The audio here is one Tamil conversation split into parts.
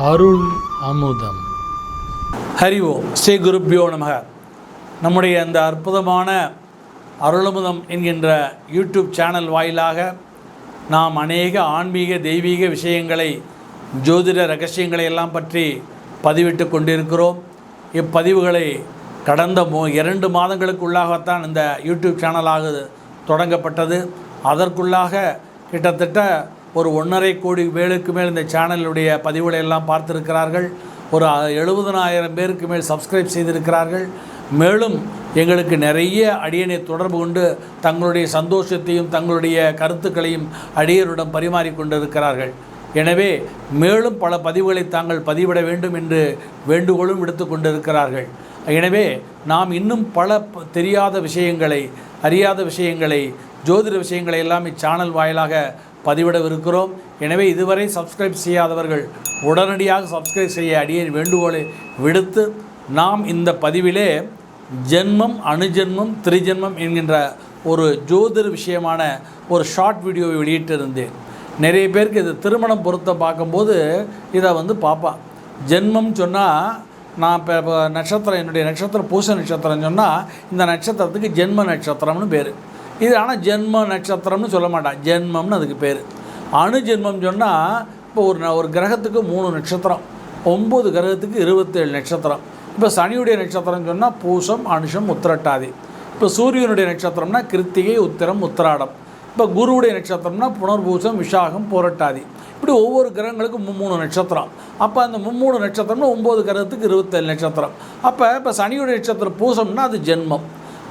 அருள் அமுதம். ஹரி ஓம். ஸ்ரீ குருப்பியோ நமக. நம்முடைய அந்த அற்புதமான அருளமுதம் என்கின்ற யூடியூப் சேனல் வாயிலாக நாம் அநேக ஆன்மீக தெய்வீக விஷயங்களை ஜோதிட ரகசியங்களை எல்லாம் பற்றி பதிவிட்டு கொண்டிருக்கிறோம். இப்பதிவுகளை கடந்த மோ இரண்டு மாதங்களுக்குள்ளாகத்தான் இந்த யூடியூப் சேனலாக தொடங்கப்பட்டது. அதற்குள்ளாக கிட்டத்தட்ட ஒரு ஒன்றரை கோடி பேருக்கு மேல் இந்த சேனலுடைய பதிவுகளை எல்லாம் பார்த்துருக்கிறார்கள். ஒரு எழுபதனாயிரம் பேருக்கு மேல் சப்ஸ்கிரைப் செய்திருக்கிறார்கள். மேலும் எங்களுக்கு நிறைய அடியனை தொடர்பு கொண்டு தங்களுடைய சந்தோஷத்தையும் தங்களுடைய கருத்துக்களையும் அடியருடன் பரிமாறிக்கொண்டிருக்கிறார்கள் எனவே மேலும் பல பதிவுகளை தாங்கள் பதிவிட வேண்டும் என்று வேண்டுகோளும் விடுத்து கொண்டிருக்கிறார்கள். எனவே நாம் இன்னும் பல தெரியாத விஷயங்களை அறியாத விஷயங்களை ஜோதிட விஷயங்களை எல்லாம் இச்சேனல் வாயிலாக பதிவிடவிருக்கிறோம். எனவே இதுவரை சப்ஸ்கிரைப் செய்யாதவர்கள் உடனடியாக சப்ஸ்கிரைப் செய்ய அடியேன் வேண்டுகோளை விடுத்து நாம் இந்த பதிவிலே ஜென்மம் அணுஜென்மம் திரிஜென்மம் என்கின்ற ஒரு ஜோதிர் விஷயமான ஒரு ஷார்ட் வீடியோவை வெளியிட்டிருந்தேன். நிறைய பேருக்கு இது திருமணம் பொருத்த பார்க்கும்போது இதை வந்து பார்ப்பான் ஜென்மம் சொன்னால் நான் இப்போ இப்போ நட்சத்திரம் என்னுடைய நட்சத்திரம் பூச நட்சத்திரம் சொன்னால் இந்த நட்சத்திரத்துக்கு ஜென்ம நட்சத்திரம்னு பேர். இது ஆனால் ஜென்ம நட்சத்திரம்னு சொல்ல மாட்டான். ஜென்மம்னு அதுக்கு பேர். அணு ஜென்மம் சொன்னால் இப்போ ஒரு ந- ஒரு கிரகத்துக்கு மூணு நட்சத்திரம். ஒம்பது கிரகத்துக்கு இருபத்தேழு நட்சத்திரம். இப்போ சனியுடைய நட்சத்திரம் சொன்னால் பூசம் அனுஷம் உத்திரட்டாதி. இப்போ சூரியனுடைய நட்சத்திரம்னா கிருத்திகை உத்திரம் உத்திராடம். இப்போ குருவுடைய நட்சத்திரம்னா புனர்பூசம் விஷாகம் போரட்டாதி. இப்படி ஒவ்வொரு கிரகங்களுக்கும் மும்மூணு நட்சத்திரம். அப்போ அந்த மும்மூணு நட்சத்திரம்னா ஒம்பது கிரகத்துக்கு இருபத்தேழு நட்சத்திரம். அப்போ இப்போ சனியுடைய நட்சத்திரம் பூசம்னா அது ஜென்மம்.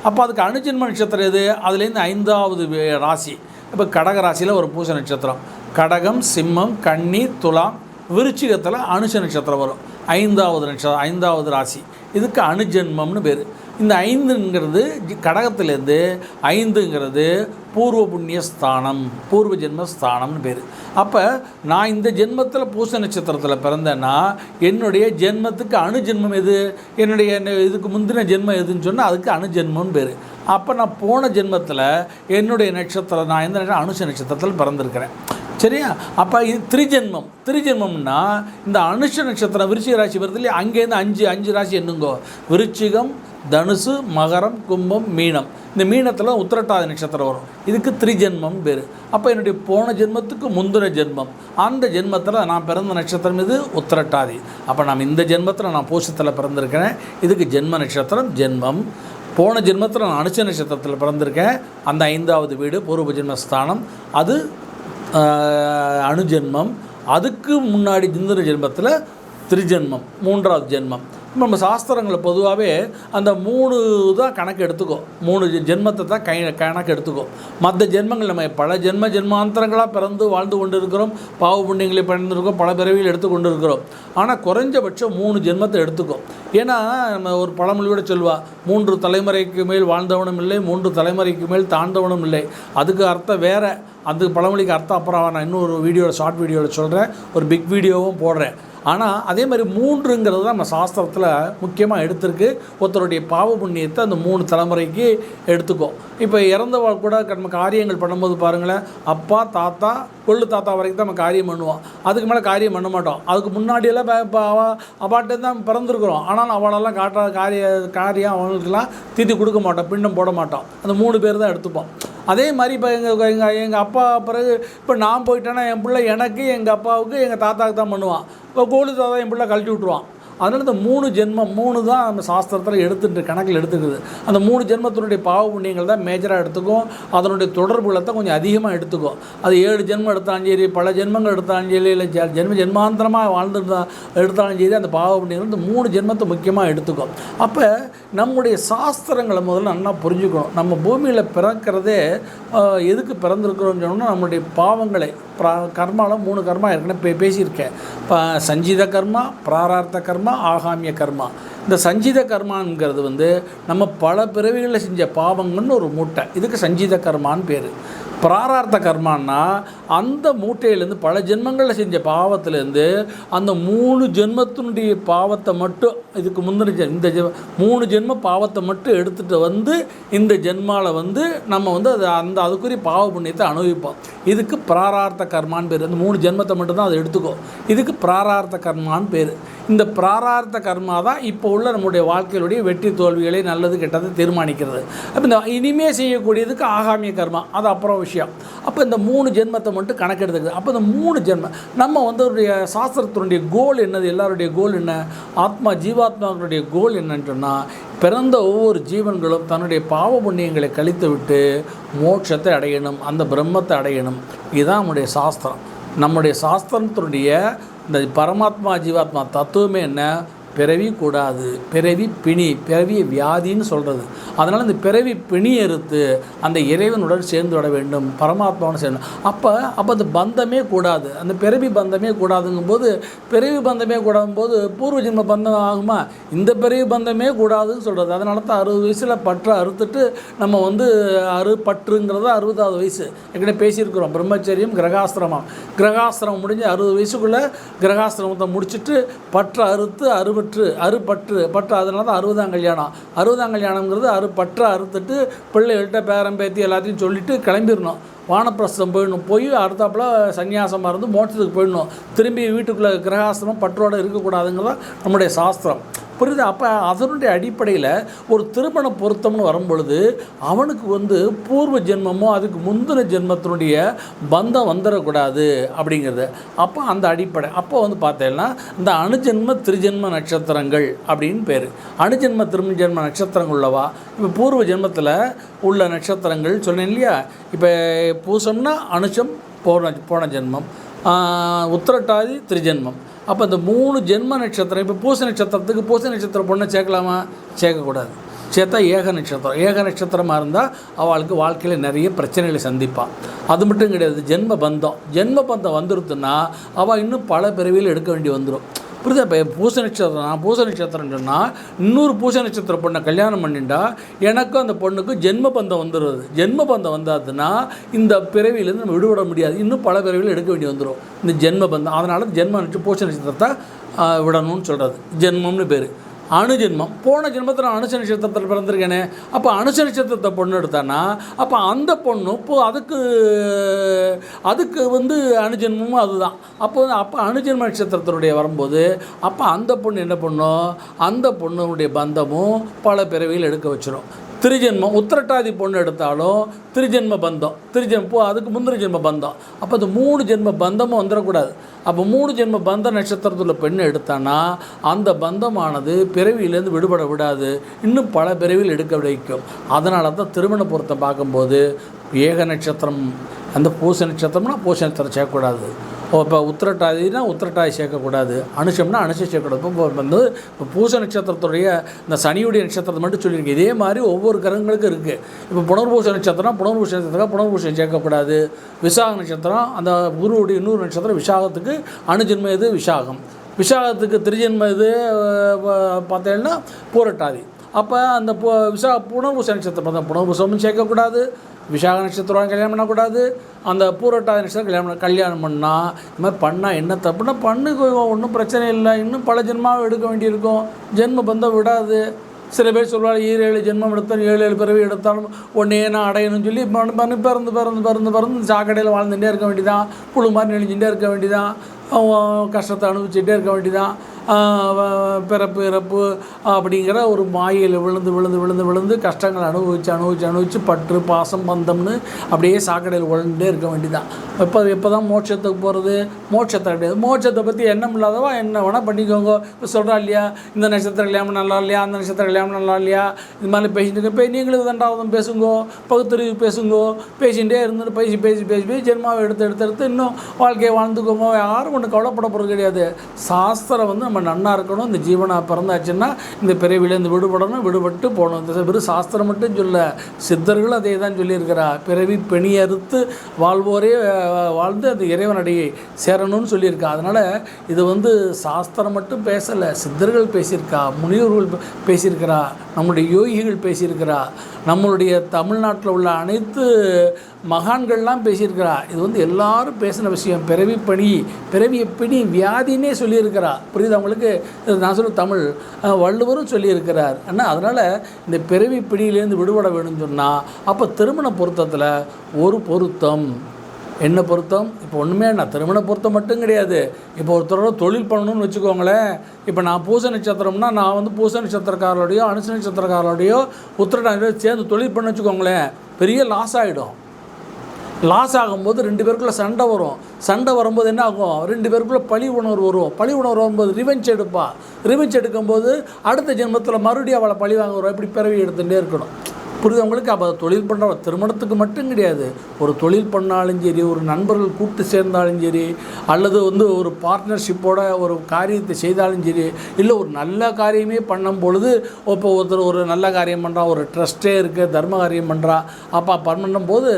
அப்போ அதுக்கு அணுஜென்ம நட்சத்திரம் எது? அதுலேருந்து ஐந்தாவது ராசி. இப்போ கடக ராசியில் ஒரு பூச நட்சத்திரம். கடகம் சிம்மம் கன்னி துலாம் விருச்சிகத்தில் அனுஷ நட்சத்திரம் வரும். ஐந்தாவது நட்சத்திரம் ஐந்தாவது ராசி. இதுக்கு அணுஜென்மம்னு பேர். இந்த ஐந்துங்கிறது ஜி- கடகத்திலேருந்து ஐந்துங்கிறது பூர்வ புண்ணிய ஸ்தானம் பூர்வ ஜென்ம ஸ்தானம்னு பேர். அப்போ நான் இந்த ஜென்மத்தில் பூச நட்சத்திரத்தில் பிறந்தேன்னா என்னுடைய ஜென்மத்துக்கு அணுஜென்மம் எது? என்னுடைய என்ன- இதுக்கு முந்தின ஜென்மம் எதுன்னு சொன்னால் அதுக்கு அணுஜென்மம்னு பேர். அப்போ நான் போன ஜென்மத்தில் என்னுடைய நட்சத்திரம் நான் எந்த அனுஷ நட்சத்திரத்தில் பிறந்திருக்கிறேன். சரியா? அப்போ இது திரிஜென்மம். திரிஜென்மம்னா இந்த அனுஷ நட்சத்திரம் விருச்சிக ராசி வருது இல்லையா? அங்கேருந்து அஞ்சு அஞ்சு ராசி என்னங்கோ விருச்சிகம் தனுசு மகரம் கும்பம் மீனம். இந்த மீனத்தில் உத்திரட்டாதி நட்சத்திரம் வரும். இதுக்கு திரிஜென்மம் பேர். அப்போ என்னுடைய போன ஜென்மத்துக்கு முந்தின ஜென்மம். அந்த ஜென்மத்தில் நான் பிறந்த நட்சத்திரம் இது உத்திரட்டாதி. அப்போ நான் இந்த ஜென்மத்தில் நான் பூசத்தில் பிறந்திருக்கிறேன். இதுக்கு ஜென்ம நட்சத்திரம் ஜென்மம். போன ஜென்மத்தில் நான் அனுச்ச நட்சத்திரத்தில் பிறந்திருக்கேன். அந்த ஐந்தாவது வீடு பூர்வ ஜென்மஸ்தானம். அது அணுஜென்மம் அதுக்கு முன்னாடி ஜிந்திர ஜென்மத்தில் திரிஜென்மம். மூன்றாவது ஜென்மம். நம்ம சாஸ்திரங்களை பொதுவாகவே அந்த மூணு தான் கணக்கு எடுத்துக்கோ. மூணு ஜெ- ஜென்மத்தை தான் கை கணக்கு எடுத்துக்கோ. மற்ற ஜென்மங்கள் நம்ம பல ஜென்ம ஜென்மாந்தரங்களாக பிறந்து வாழ்ந்து கொண்டு இருக்கிறோம் பாவ புண்ணியங்களை பிறந்திருக்கோம் பல பிறவியில் எடுத்து கொண்டு இருக்கிறோம் ஆனால் குறைஞ்சபட்சம் மூணு ஜென்மத்தை எடுத்துக்கோ. ஏன்னா நம்ம ஒரு பழமொழியோட சொல்வா மூன்று தலைமுறைக்கு மேல் வாழ்ந்தவனும் இல்லை மூன்று தலைமுறைக்கு மேல் தாழ்ந்தவனும் இல்லை. அதுக்கு அர்த்தம் வேறு. அந்த பழமொழிக்கு அர்த்தம் அப்புறம் நான் இன்னொரு வீடியோவில் ஷார்ட் வீடியோவில் சொல்கிறேன் ஒரு பிக் வீடியோவும் போடுறேன். ஆனால் அதே மாதிரி மூன்றுங்கிறது தான் நம்ம சாஸ்திரத்தில் முக்கியமாக எடுத்திருக்கு. ஒருத்தருடைய பாவ புண்ணியத்தை அந்த மூணு தலைமுறைக்கு எடுத்துக்கோ. இப்போ இறந்தவாள் கூட நம்ம காரியங்கள் பண்ணும்போது பாருங்களேன் அப்பா தாத்தா கொள்ளு தாத்தா வரைக்கும் தான் நம்ம காரியம் பண்ணுவோம். அதுக்கு மேலே காரியம் பண்ண மாட்டோம். அதுக்கு முன்னாடியெல்லாம் இப்போ இப்போ அவ அப்பாட்டே தான் பிறந்திருக்கிறோம். ஆனாலும் அவளெல்லாம் காட்டுற காரிய காரியம் அவங்களுக்கெல்லாம் தீத்தி கொடுக்க மாட்டோம். பின்னம் போட மாட்டோம். அந்த மூணு பேர் தான் எடுத்துப்போம். அதே மாதிரி இப்போ எங்கள் எங்கள் எங்கள் அப்பா பிறகு இப்போ நான் போயிட்டேன்னா என் பிள்ளை எனக்கு எங்கள் அப்பாவுக்கு எங்கள் தாத்தாவுக்கு தான் பண்ணுவான். இப்போ கோலு தான் என் பிள்ளை கழட்டி விட்ருவான் அதனால் இந்த மூணு ஜென்மம் மூணு தான் நம்ம சாஸ்திரத்தில் எடுத்துட்டு கணக்கில் எடுத்துக்குது. அந்த மூணு ஜென்மத்தினுடைய பாவ புண்ணியங்கள் தான் மேஜராக எடுத்துக்கும். அதனுடைய தொடர்புகளை தான் கொஞ்சம் அதிகமாக எடுத்துக்கும். அது ஏழு ஜென்மம் எடுத்தாலும் சரி பல ஜென்மங்கள் எடுத்தாலும் சரி இல்லை ஜெ- ஜென்ம ஜென்மாந்தரமாக வாழ்ந்துருந்தா எடுத்தாலும் சரி அந்த பாவ புண்ணியங்கள் இந்த மூணு ஜென்மத்தை முக்கியமாக எடுத்துக்கும். அப்போ நம்முடைய சாஸ்திரங்களை முதல்ல நல்லா புரிஞ்சுக்கணும். நம்ம பூமியில் பிறக்கிறதே எதுக்கு பிறந்திருக்கிறோம்னு சொன்னோம்னா நம்மளுடைய பாவங்களை பிரா கர்மாவில் மூணு கர்மா ஏற்கனவே பே பேசியிருக்கேன். இப்போ சஞ்சீத கர்மா பிராரார்த்த கர்மா ஆகாமிய கர்மா. இந்த சஞ்சீத கர்மாங்கிறது வந்து நம்ம பல பிறவிகளில் செஞ்ச பாவங்கள்னு ஒரு மூட்டை. இதுக்கு சஞ்சீத கர்மான்னு பேர். பிராரார்த்த கர்மான்னா அந்த மூட்டையிலேருந்து பல ஜென்மங்களில் செஞ்ச பாவத்திலேருந்து அந்த மூணு ஜென்மத்தினுடைய பாவத்தை மட்டும் இதுக்கு முந்தின இந்த ஜெ மூணு ஜென்ம பாவத்தை மட்டும் எடுத்துகிட்டு வந்து இந்த ஜென்மாவில் வந்து நம்ம வந்து அது அந்த அதுக்குரிய பாவ புண்ணியத்தை அனுபவிப்போம். இதுக்கு பிராரார்த்த கர்மான்னு பேர். அந்த மூணு ஜென்மத்தை மட்டும்தான் அதை எடுத்துக்கோ. இதுக்கு பிராரார்த்த கர்மான்னு பேர். இந்த பிராரார்த்த கர்மா தான் இப்போ உள்ள நம்முடைய வாழ்க்கையிலுடைய வெற்றி தோல்விகளை நல்லது கெட்டது தீர்மானிக்கிறது. அப்போ இந்த இனிமே செய்யக்கூடியதுக்கு ஆகாமிய கர்மா அது அப்புறம் விஷயம். அப்போ இந்த மூணு ஜென்மத்தை மட்டும் கணக்கெடுத்துக்குது. அப்போ இந்த மூணு ஜென்மம் நம்ம வந்து சாஸ்திரத்தினுடைய கோல் என்னது? எல்லாருடைய கோல் என்ன? ஆத்மா ஜீவாத்மாக்களுடைய கோல் என்னன்னு சொன்னால் பிறந்த ஒவ்வொரு ஜீவன்களும் தன்னுடைய பாவ புண்ணியங்களை கழித்து விட்டு மோட்சத்தை அடையணும் அந்த பிரம்மத்தை அடையணும். இதுதான் நம்முடைய சாஸ்திரம். நம்முடைய சாஸ்திரத்தினுடைய இந்த பரமாத்மா ஜீவாத்மா தத்துவமே என்ன? பிறவி கூடாது பிறவி பிணி பிறவி வியாதின்னு சொல்கிறது அதனால் இந்த பிறவி பிணி அறுத்து அந்த இறைவனுடன் சேர்ந்து விட வேண்டும் பரமாத்மாவோட சேர்ந்து. அப்போ அப்போ அந்த பந்தமே கூடாது. அந்த பிறவி பந்தமே கூடாதுங்கும்போது பிறவி பந்தமே கூடாதும்போது பூர்வ ஜென்ம பந்தம் ஆகுமா? இந்த பிறவி பந்தமே கூடாதுன்னு சொல்கிறது அதனால தான் அறுபது வயசில் பற்றை அறுத்துட்டு நம்ம வந்து அறு பற்றுங்கிறது அறுபதாவது வயசு. ஏற்கனவே பேசியிருக்கிறோம். பிரம்மச்சரியம் கிரகாசிரமம் கிரகாசிரமம் முடிஞ்சு அறுபது வயசுக்குள்ளே கிரகாசிரமத்தை முடிச்சுட்டு பற்றை அறுத்து அறுபற்று அறுபற்று பற்று அதனால தான் அறுபதாம் கல்யாணம். அறுபதாம் கல்யாணங்கிறது அறுபற்றை அறுத்துட்டு பிள்ளைகள்கிட்ட பேரம் பேத்தி எல்லாத்தையும் சொல்லிட்டு கிளம்பிடணும். வானப்பிரஸ்தம் போயிடணும். போய் அடுத்தாப்புல சன்னியாசமாக இருந்து மோட்சத்துக்கு போயிடணும். திரும்பி வீட்டுக்குள்ளே கிரகாசிரமம் பற்றோடு இருக்கக்கூடாதுங்கிறதான் நம்முடைய சாஸ்திரம். புரியுது? அப்போ அதனுடைய அடிப்படையில் ஒரு திருமண பொருத்தம்னு வரும்பொழுது அவனுக்கு வந்து பூர்வ ஜென்மமோ அதுக்கு முந்தின ஜென்மத்தினுடைய பந்தம் வந்துடக்கூடாது அப்படிங்கிறது. அப்போ அந்த அடிப்படை. அப்போ வந்து பார்த்தேன்னா இந்த அணுஜென்ம திருஜென்ம நட்சத்திரங்கள் அப்படின்னு பேர். அணுஜென்ம திருஜென்ம நட்சத்திரங்கள் உள்ளவா? இப்போ பூர்வ ஜென்மத்தில் உள்ள நட்சத்திரங்கள் சொன்னேன் இல்லையா? இப்போ பூசம்னா அனுஷம் போன போன ஜென்மம். உத்திரட்டாதி திருஜென்மம். அப்போ இந்த மூணு ஜென்ம நட்சத்திரம் இப்போ பூச நட்சத்திரத்துக்கு பூச நட்சத்திரம் பொண்ணை சேர்க்கலாமா? சேர்க்கக்கூடாது. சேர்த்தா ஏக நட்சத்திரம். ஏக நட்சத்திரமாக இருந்தால் அவளுக்கு வாழ்க்கையில் நிறைய பிரச்சனைகளை சந்திப்பாள் அது மட்டும் கிடையாது ஜென்ம பந்தம். ஜென்ம பந்தம் வந்துருத்துன்னா அவள் இன்னும் பல பிறவியில் எடுக்க வேண்டி வந்துடும் புரியுதா இப்போ பூச நட்சத்திரம் பூச நட்சத்திரம் சொன்னால் இன்னொரு பூச நட்சத்திர பொண்ணை கல்யாணம் பண்ணிட்டா எனக்கும் அந்த பொண்ணுக்கு ஜென்ம பந்தம் வந்துடுது ஜென்ம பந்தம் வந்தாதுன்னா இந்த பிறவியிலேருந்து நம்ம விடுபட முடியாது. இன்னும் பல பிறவியில் எடுக்க வேண்டி வந்துடும் இந்த ஜென்ம பந்தம். அதனால் ஜென்ம நட்ச பூச நட்சத்திரத்தை விடணும்னு சொல்கிறது ஜென்மம்னு பேர். அணுஜென்மம். போன ஜென்மத்தில் அனுஷ நட்சத்திரத்தில் பிறந்திருக்கேனே. அப்போ அனுஷ நட்சத்திரத்தை பொண்ணு எடுத்தானா அப்போ அந்த பொண்ணு இப்போது அதுக்கு அதுக்கு வந்து அணுஜென்மமும் அதுதான். அப்போ வந்து அப்போ அணுஜென்ம நட்சத்திரத்தினுடைய வரும்போது அப்போ அந்த பொண்ணு என்ன பண்ணும்? அந்த பொண்ணுடைய பந்தமும் பல பிறவியில் எடுக்க வச்சிடும் திருஜென்மம் உத்திரட்டாதி பொண்ணு எடுத்தாலும் திருஜென்ம பந்தம் திருஜென்ம போ அதுக்கு முந்திரி ஜென்ம பந்தம். அப்போ அந்த மூணு ஜென்ம பந்தமும் வந்துடக்கூடாது. அப்போ மூணு ஜென்ம பந்த நட்சத்திரத்தில் பெண் எடுத்தானா அந்த பந்தமானது பிறவியிலேருந்து விடுபட விடாது. இன்னும் பல பிறவியில் எடுக்க வைக்கும். அதனால தான் திருமண பொருத்தம் பார்க்கும்போது ஏக நட்சத்திரம் அந்த பூச நட்சத்திரம்னா பூச நட்சத்திரம் சேர்க்கக்கூடாது. இப்போ உத்திரட்டாதினா உத்திரட்டாதி சேர்க்கக்கூடாது. அனுஷம்னா அனுஷம் சேர்க்கக்கூடாது. இப்போ வந்து இப்போ பூச நட்சத்திரத்துடைய இந்த சனியுடைய நட்சத்திரத்தை மட்டும் சொல்லியிருக்கேன் இதே மாதிரி ஒவ்வொரு கிரகங்களுக்கும் இருக்குது இப்போ புனர்பூச நட்சத்திரம் புனர்பூச நட்சத்திரம் புனர்பூசம் சேர்க்கக்கூடாது. விசாக நட்சத்திரம் அந்த குருவுடைய இன்னொரு நட்சத்திரம் விசாகத்துக்கு அணுஜென்ம இது விசாகம். விசாகத்துக்கு திருஜென்ம இது அஹ், பார்த்தீங்கன்னா பூரட்டாதி. அப்போ அந்த பு விசா புனர்பூச நட்சத்திரம் பார்த்தா புனர்பூசமும் சேர்க்கக்கூடாது. விசாக நட்சத்திரம் கல்யாணம் பண்ணக்கூடாது. அந்த பூரட்டாதி நட்சத்திரம் கல்யாணம் கல்யாணம் பண்ணால் இது மாதிரி பண்ணால் என்ன தப்புனா பண்ணு ஒன்றும் பிரச்சனை இல்லை. இன்னும் பல ஜென்மாவை எடுக்க வேண்டியிருக்கும். ஜென்ம பந்தம் விடாது. சில பேர் சொல்லுவாங்க ஈர ஏழு ஜென்மம் எடுத்தாலும் ஏழு ஏழு பிறவி எடுத்தாலும் ஒன்றே நான் அடையணும்னு சொல்லி பண்ணி பிறந்து பிறந்து பிறந்து பிறந்து சாக்கடையில் வாழ்ந்துகிட்டே இருக்க வேண்டியதான் புழு மாதிரி நெளிஞ்சுட்டே இருக்க வேண்டியதான் கஷ்டத்தை அனுபவிச்சுட்டே இருக்க வேண்டியதான் பிறப்பு இறப்பு அப்படிங்கிற ஒரு மாயில் விழுந்து விழுந்து விழுந்து விழுந்து கஷ்டங்கள் அனுபவிச்சு அனுபவிச்சு அனுபவிச்சு பற்று பாசம் பந்தம்னு அப்படியே சாக்கடையில் உழந்துட்டே இருக்க வேண்டியதான் எப்போ எப்போ தான் மோட்சத்துக்கு போகிறது மோட்சத்தை கிடையாது. மோட்சத்தை பற்றி எண்ணம் இல்லாதவா என்ன வேணால் பண்ணிக்கோங்க. இப்போ சொல்கிறா இல்லையா? இந்த நட்சத்திரம் கல்யாணம் நல்லா இல்லையா? அந்த நட்சத்திரம் கல்யாணம் நல்லா இல்லையா? இது மாதிரி பேசிட்டு இருக்க போய் நீங்களும் தண்டாவதும் பேசுங்கோ. பகுத்தறிவு பேசுங்கோ. பேசிகிட்டே இருந்துட்டு பேசி பேசி பேசி பேசி ஜென்மாவை எடுத்து எடுத்து எடுத்து இன்னும் வாழ்க்கையை வாழ்ந்துக்கோங்க. யாரும் ஒன்று கவலைப்பட போகிறது கிடையாது. சாஸ்திரம் வந்து நம்ம நன்னா இருக்கணும் இந்த ஜீவனா பிறந்தாச்சுன்னா இந்த பிறவிலேருந்து விடுபடணும் விடுபட்டு போகணும். இந்த வெறும் சாஸ்திரம் மட்டும் சொல்ல சித்தர்கள் அதே தான் சொல்லியிருக்கிறா. பிறவி பெணி அறுத்து வாழ்வோரே வாழ்ந்து அந்த இறைவனடியை சேரணும்னு சொல்லியிருக்கா. அதனால் இது வந்து சாஸ்திரம் மட்டும் பேசலை சித்தர்கள் பேசியிருக்கா முனிவர்கள் பேசியிருக்கிறா நம்முடைய யோகிகள் பேசியிருக்கிறா. நம்மளுடைய தமிழ்நாட்டில் உள்ள அனைத்து மகான்கள்லாம் பேசியிருக்கிறா. இது வந்து எல்லாரும் பேசின விஷயம். பிறவி பணி பிறவி பிணி வியாதினே சொல்லியிருக்கிறா. புரியுது அவங்களுக்கு நான் சொல்ல தமிழ். வள்ளுவரும் சொல்லியிருக்கிறார். ஆனால் அதனால் இந்த பிறவி பிணியிலேருந்து விடுபட வேணும்னு சொன்னால் அப்போ திருமண பொருத்தத்தில் ஒரு பொருத்தம். என்ன பொருத்தம்? இப்போ ஒன்றுமே நான் திருமண பொருத்தம் மட்டும் கிடையாது. இப்போ ஒருத்தரோட தொழில் பண்ணணும்னு வச்சுக்கோங்களேன். இப்போ நான் பூச நட்சத்திரம்னா நான் வந்து பூச நட்சத்திரக்காரரோடையோ அனுச நட்சத்திரக்காரரோடையோ உத்திரட்டாதியோட சேர்ந்து தொழில் பண்ண வச்சுக்கோங்களேன். பெரிய லாஸ் ஆகிடும் லாஸ் ஆகும்போது ரெண்டு பேருக்குள்ளே சண்டை வரும். சண்டை வரும்போது என்ன ஆகும்? ரெண்டு பேருக்குள்ளே பழி உணர்வு வரும். பழி உணர்வு வரும்போது ரிவெஞ்ச் எடுப்பா. ரிவெஞ்ச் எடுக்கும்போது அடுத்த ஜென்மத்தில் மறுபடியும் அவளை பழி வாங்க இப்படி பிறவி எடுத்துகிட்டே இருக்கணும். புரிதவங்களுக்கு அப்போ தொழில் பண்ணுற திருமணத்துக்கு மட்டும் கிடையாது. ஒரு தொழில் பண்ணாலும் சரி ஒரு நண்பர்கள் கூட்டு சேர்ந்தாலும் சரி அல்லது வந்து ஒரு பார்ட்னர்ஷிப்போட ஒரு காரியத்தை செய்தாலும் சரி இல்லை ஒரு நல்ல காரியமே பண்ணும் பொழுது இப்போ ஒருத்தர் ஒரு நல்ல காரியம் பண்ணுறா ஒரு ட்ரஸ்ட்டே இருக்குது தர்ம காரியம் பண்ணுறா அப்போ பண்ணும்போது போது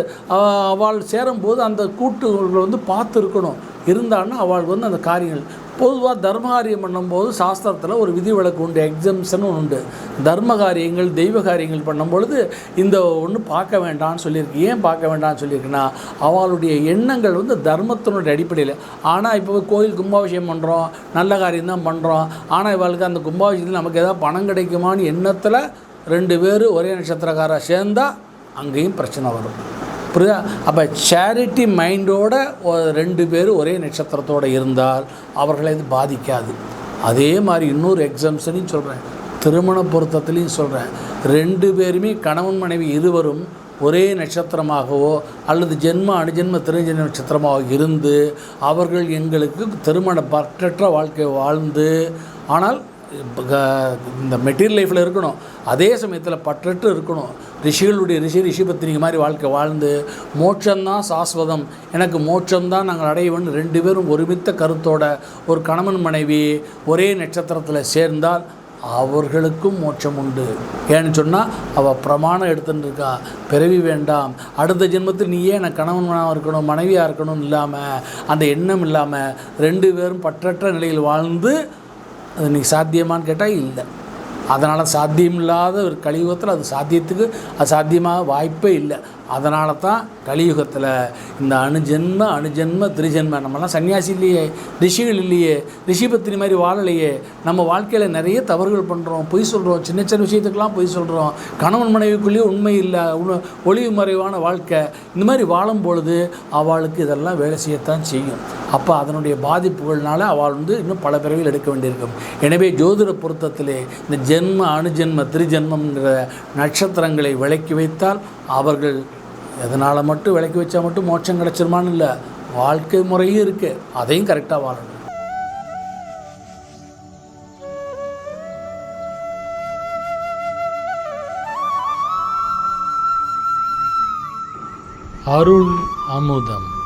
அவள் சேரும்போது அந்த கூட்டுகளை வந்து பார்த்து இருக்கணும் இருந்தான்னா அவளுக்கு வந்து அந்த காரியங்கள் பொதுவாக தர்ம காரியம் பண்ணும்போது சாஸ்திரத்தில் ஒரு விதி விலக்கு உண்டு எக்ஸம்ஷன் உண்டு. தர்ம காரியங்கள் தெய்வ காரியங்கள் பண்ணும்பொழுது இந்த ஒன்று பார்க்க வேண்டாம்னு சொல்லியிருக்கு. ஏன் பார்க்க வேண்டாம்னு சொல்லியிருக்குன்னா அவளுடைய எண்ணங்கள் வந்து தர்மத்தினுடைய அடிப்படையில். ஆனால் இப்போ கோயில் கும்பாபிஷேகம் பண்ணுறோம் நல்ல காரியம் தான் பண்ணுறோம் ஆனால் இவளுக்கு அந்த கும்பாபிஷேகத்தில் நமக்கு ஏதாவது பணம் கிடைக்குமான்னு எண்ணத்தில் ரெண்டு பேர் ஒரே நட்சத்திரக்காராக சேர்ந்தால் அங்கேயும் பிரச்சனை வரும். புரியுதா? அப்போ சேரிட்டி மைண்டோட ரெண்டு பேர் ஒரே நட்சத்திரத்தோடு இருந்தால் அவர்களை இது பாதிக்காது. அதே மாதிரி இன்னொரு எக்ஸாம்ஷனையும் சொல்கிறேன் திருமண பொருத்தத்துலேயும் சொல்கிறேன் ரெண்டு பேருமே கணவன் மனைவி இருவரும் ஒரே நட்சத்திரமாகவோ அல்லது ஜென்ம அணுஜென்ம திருஜென்ம நட்சத்திரமாக இருந்து அவர்கள் எங்களுக்கு திருமண பற்றற்ற வாழ்க்கை வாழ்ந்து ஆனால் இந்த மெட்டீரியல் லைஃப்பில் இருக்கணும். அதே சமயத்தில் பற்றற்று இருக்கணும். ரிஷிகளுடைய ரிஷி ரிஷி பத்திரிகை மாதிரி வாழ்க்கை வாழ்ந்து மோட்சம்தான் சாஸ்வதம். எனக்கு மோட்சம்தான் நாங்கள் அடையவேன்னு ரெண்டு பேரும் ஒருமித்த கருத்தோட ஒரு கணவன் மனைவி ஒரே நட்சத்திரத்தில் சேர்ந்தால் அவர்களுக்கும் மோட்சம் உண்டு. ஏன்னு சொன்னால் அவள் பிரமாணம் எடுத்துன்னு இருக்கா பிறவி வேண்டாம். அடுத்த ஜென்மத்தில் நீயே எனக்கு கணவனாக இருக்கணும் மனைவியாக இருக்கணும்னு இல்லாமல் அந்த எண்ணம் இல்லாமல் ரெண்டு பேரும் பற்றற்ற நிலையில் வாழ்ந்து அது இன்றைக்கி சாத்தியமான்னு கேட்டால் இல்லை. அதனால் சாத்தியமில்லாத ஒரு கலியுகத்தில் அது சாத்தியத்துக்கு அது சாத்தியமாக வாய்ப்பே இல்லை. அதனால தான் கலியுகத்தில் இந்த அணுஜென்ம அணுஜென்ம திருஜென்ம நம்மலாம் சன்னியாசி இல்லையே ரிஷிகள் இல்லையே ரிஷிபத்தினி மாதிரி வாழலையே நம்ம வாழ்க்கையில் நிறைய தவறுகள் பண்ணுறோம் பொய் சொல்கிறோம் சின்ன சின்ன விஷயத்துக்கெல்லாம் பொய் சொல்கிறோம் கணவன் மனைவிக்குள்ளேயே உண்மை இல்லை உண- ஒளிவு மறைவான வாழ்க்கை இந்த மாதிரி வாழும் பொழுது அவளுக்கு இதெல்லாம் வேலை செய்யத்தான் செய்யும். அப்போ அதனுடைய பாதிப்புகள்னால அவள் வந்து இன்னும் பல பிறவிகள் எடுக்க வேண்டியிருக்கும். எனவே ஜோதிட பொருத்தத்திலே இந்த ஜென்ம அணுஜென்ம திருஜென்மங்கிற நட்சத்திரங்களை விளக்கி வைத்தால் அவர்கள் எதனால் மட்டும் விளக்கி வச்சா மட்டும் மோட்சம் கிடைச்சிருமான்னு இல்லை. வாழ்க்கை முறையும் இருக்குது அதையும் கரெக்டாக வாழணும். அருள் அமுதம்.